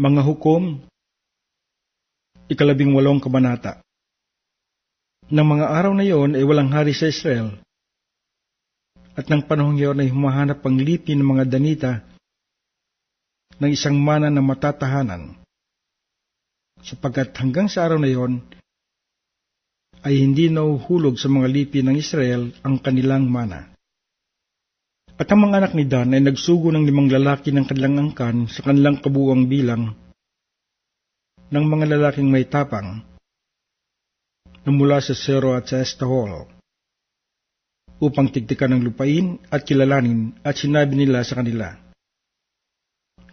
Mga hukom, ikalabing walong kabanata. Nang mga araw na iyon ay walang hari sa Israel, at ng panahong iyon ay humahanap ang lipi ng mga danita ng isang mana na matatahanan, sapagkat hanggang sa araw na iyon ay hindi nauhulog sa mga lipi ng Israel ang kanilang mana. At ang mga anak ni Dan ay nagsugo ng limang lalaki ng kanilang angkan sa kanilang kabuang bilang ng mga lalaking may tapang na mula sa Sero at sa Estahol upang tigtikan ng lupain at kilalanin at sinabi nila sa kanila,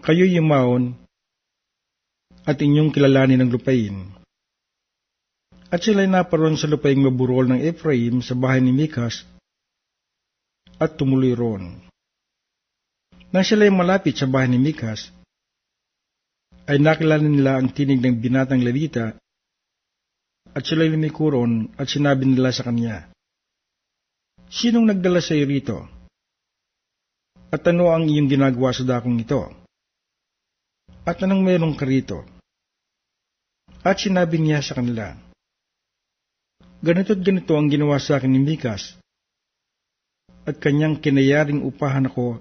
Kayo yumaon at inyong kilalanin ng lupain. At sila'y naparoon sa lupaing maburol ng Ephraim sa bahay ni Mikas at tumuloy roon. Nang sila'y malapit sa bahay ni Mikas, ay nakilala nila ang tinig ng binatang Levita at sila'y lumiko roon at sinabi nila sa kanya, Sinong nagdala sa iyo rito? At ano ang iyong ginagawa sa dakong ito? At anong mayroong ka rito? At sinabi niya sa kanila, Ganito't ganito ang ginawa sa akin ni Mikas, at kanyang kinayaring upahan ako,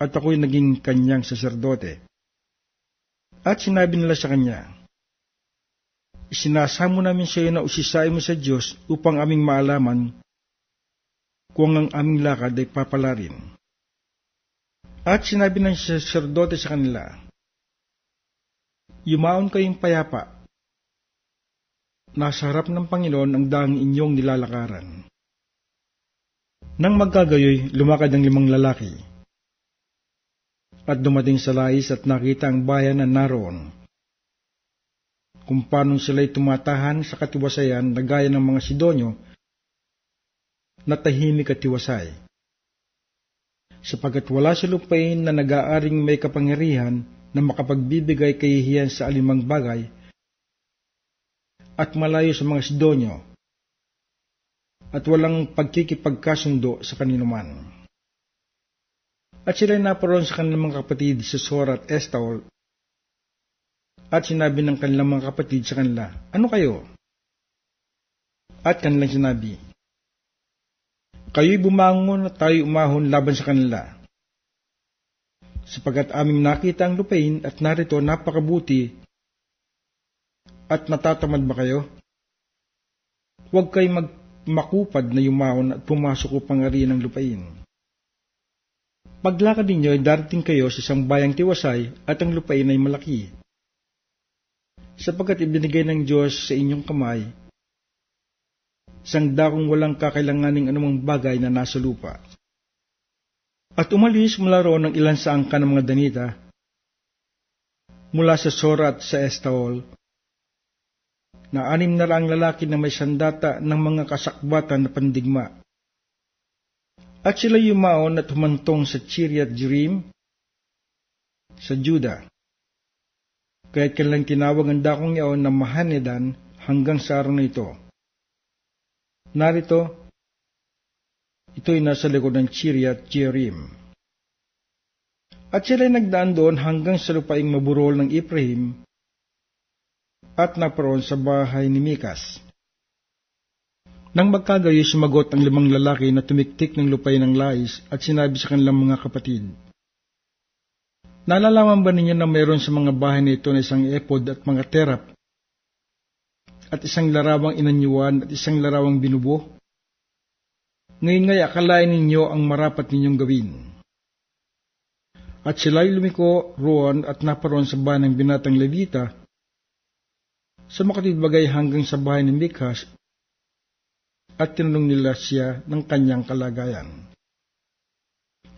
at ako'y naging kanyang saserdote. At sinabi nila sa kanya, Isinasamo namin sa iyo na usisay mo sa Diyos upang aming maalaman kung ang aming lakad ay papalarin. At sinabi ng saserdote sa kanila, Yumaon kayong payapa. Nasa harap ng Panginoon ang daang inyong nilalakaran. Nang magkagayoy, lumakad ang limang lalaki. At dumating sa lais at nakita ang bayan na naroon. Kung paano sila'y tumatahan sa katiwasayan na gaya ng mga Sidonyo na tahimik at tiwasay. Sapagat wala sa lupain na nag-aaring may kapangyarihan na makapagbibigay kahihiyan sa alimang bagay at malayo sa mga Sidonyo at walang pagkikipagkasundo sa kaninuman. At sila'y naparoon sa kanilang mga kapatid sa Sora at Estaol at sinabi ng kanilang mga kapatid sa kanila, Ano kayo? At kanilang sinabi, Kayo'y bumangon at tayo umahon laban sa kanila. Sapagat aming nakita ang lupain at narito napakabuti at natatamad ba kayo? Huwag kayo mag makupad na yumahon at pumasok upang ariin ng lupain. Paglakad ninyo ay darating kayo sa isang bayang tiwasay at ang lupain ay malaki. Sapagkat ibinigay ng Diyos sa inyong kamay isang dakong walang kakailanganing anumang bagay na nasa lupa. At umalis mula roon ng ilan sa angka ng mga danita, mula sa Sora at sa Estaol, na anim na lang lalaki na may sandata ng mga kasakbatan na pandigma. At sila yumaon at humantong sa Chiriat Jerim, sa Juda. Kaya't kanilang tinawag ang dakong iyon na Mahanedan hanggang sa araw na ito. Narito, ito'y nasa likod ng Chiriat Jerim. At sila'y nagdaan doon hanggang sa lupaing maburol ng Ephraim at naparoon sa bahay ni Mikas. Nang magkagayo, sumagot ang limang lalaki na tumiktik ng lupay ng lais at sinabi sa kanilang mga kapatid, Nalalaman ba ninyo na mayroon sa mga bahay nito na isang epod at mga terap at isang larawang inanyuan at isang larawang binubo? Ngayon ngay akalain ninyo ang marapat ninyong gawin. At sila'y lumiko roon at naparoon sa bahay ng binatang Levita sa makatibagay hanggang sa bahay ni Mikas at tinanong nila siya ng kanyang kalagayan.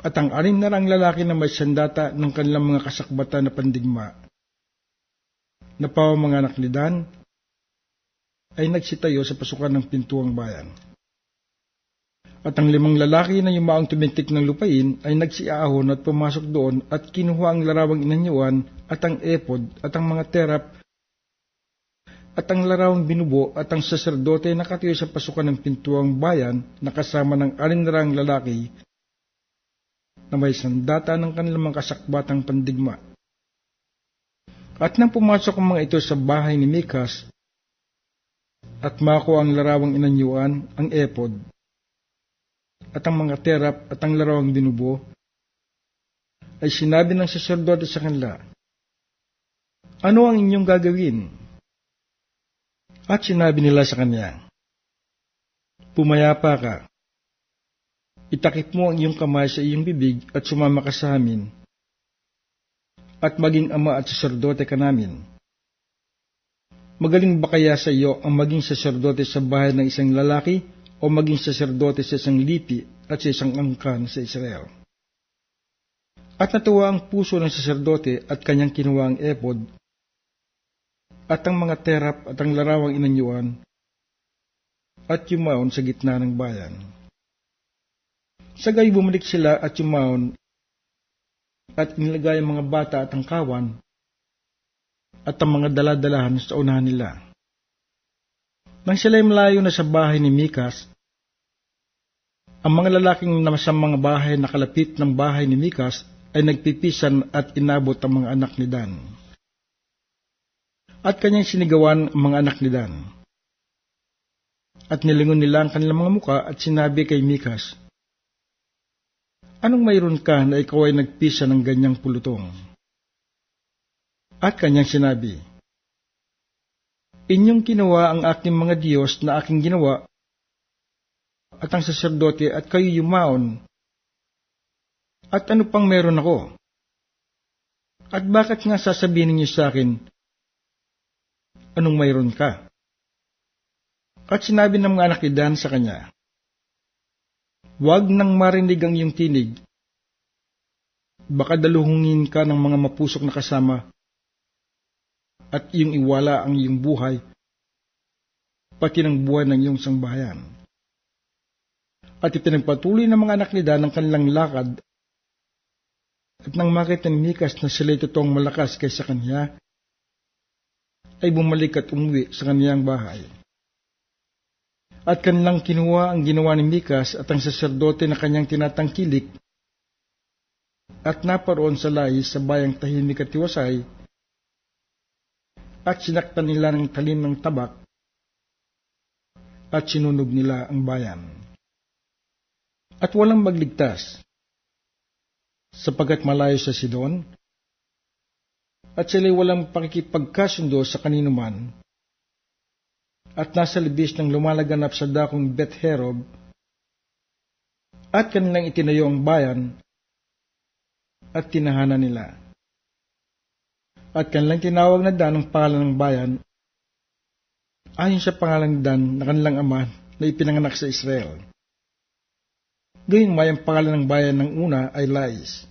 At ang anim na rang lalaki na may sandata ng kanilang mga kasakbatan na pandigma, na mga anak ni Dan, ay nagsitayo sa pasukan ng pintuang bayan. At ang limang lalaki na yumaang tumintik ng lupain ay nagsiahon at pumasok doon at kinuha ang larawang inanyuan at ang epod at ang mga terap at ang larawang binubo at ang saserdote nakatiyo sa pasukan ng pintuang bayan na kasama ng alinrang lalaki na may sandata ng kanilang mga kasakbatang pandigma. At nang pumasok ang mga ito sa bahay ni Mikas, at mako ang larawang inanyuan, ang epod, at ang mga terap at ang larawang dinubo, ay sinabi ng saserdote sa kanila, Ano ang inyong gagawin? At sinabi nila sa kanya, Pumayapa ka. Itakip mo ang iyong kamay sa iyong bibig at sumama ka sa amin, at maging ama at saserdote ka namin. Magaling ba kaya sa iyo ang maging saserdote sa bahay ng isang lalaki o maging saserdote sa isang lipi at sa isang angkan sa Israel? At natuwa ang puso ng saserdote at kanyang kinuha ang epod at ang mga terap at ang larawang inanyuan at yumaon sa gitna ng bayan. Sagay bumalik sila at yumaon at inilagay ang mga bata at ang kawan at ang mga daladalahan sa unahan nila. Nang sila'y malayo na sa bahay ni Mikas, ang mga lalaking nasa mga bahay na kalapit ng bahay ni Mikas ay nagpipisan at inabot ang mga anak ni Dan. At kanyang sinigawan ang mga anak ni Dan. At nilingon nila ang kanilang mga muka at sinabi kay Mikas, Anong mayroon ka na ikaw ay nagpisa ng ganyang pulutong? At kanyang sinabi, Inyong ginawa ang aking mga Diyos na aking ginawa, at ang saserdote at kayo yumaon. At ano pang meron ako? At bakit nga sasabihin ninyo sa akin, anong mayroon ka? At sinabi ng mga anak ni Dan sa kanya, Huwag nang marinig ang iyong tinig. Baka daluhungin ka ng mga mapusok na kasama at iyong iwala ang iyong buhay, pati ng buhay ng iyong sangbahayan. At ipinagpatuloy ng mga anak ni Dan ang kanilang lakad at nang makita ni Mikas na sila'y totoong malakas kaysa kanya, ay bumalik at umuwi sa kaniyang bahay. At kanilang kinuha ang ginawa ni Mikas at ang saserdote na kanyang tinatangkilik at naparoon sa lahi sa bayang tahimik at tiwasay at sinaktan nila ng talim ng tabak at sinunog nila ang bayan. At walang magligtas sapagkat malayo sa Sidon at sila'y walang pakikipagkasundo sa kanino man at nasa libis ng lumalaganap sa dakong Bet Herob, at kanilang itinayo ang bayan at tinahanan nila. At kanilang tinawag na Dan ang pangalan ng bayan, ayon sa pangalan ni Dan na kanilang ama na ipinanganak sa Israel. Gayong may ang pangalan ng bayan ng una ay Lais.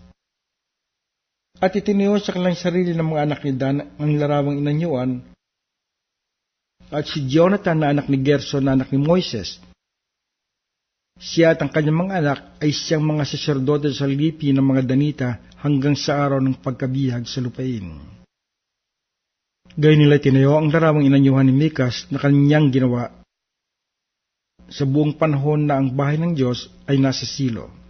At itinayo sa kanilang sarili ng mga anak ni Dan ang larawang inanyuan at si Jonathan na anak ni Gerson na anak ni Moises. Siya at ang kanyang mga anak ay siyang mga saserdote sa lipi ng mga danita hanggang sa araw ng pagkabihag sa lupain. Gayun nila tinayo ang larawang inanyuhan ni Mikas na kanyang ginawa. Sa buong panahon na ang bahay ng Diyos ay nasa silo.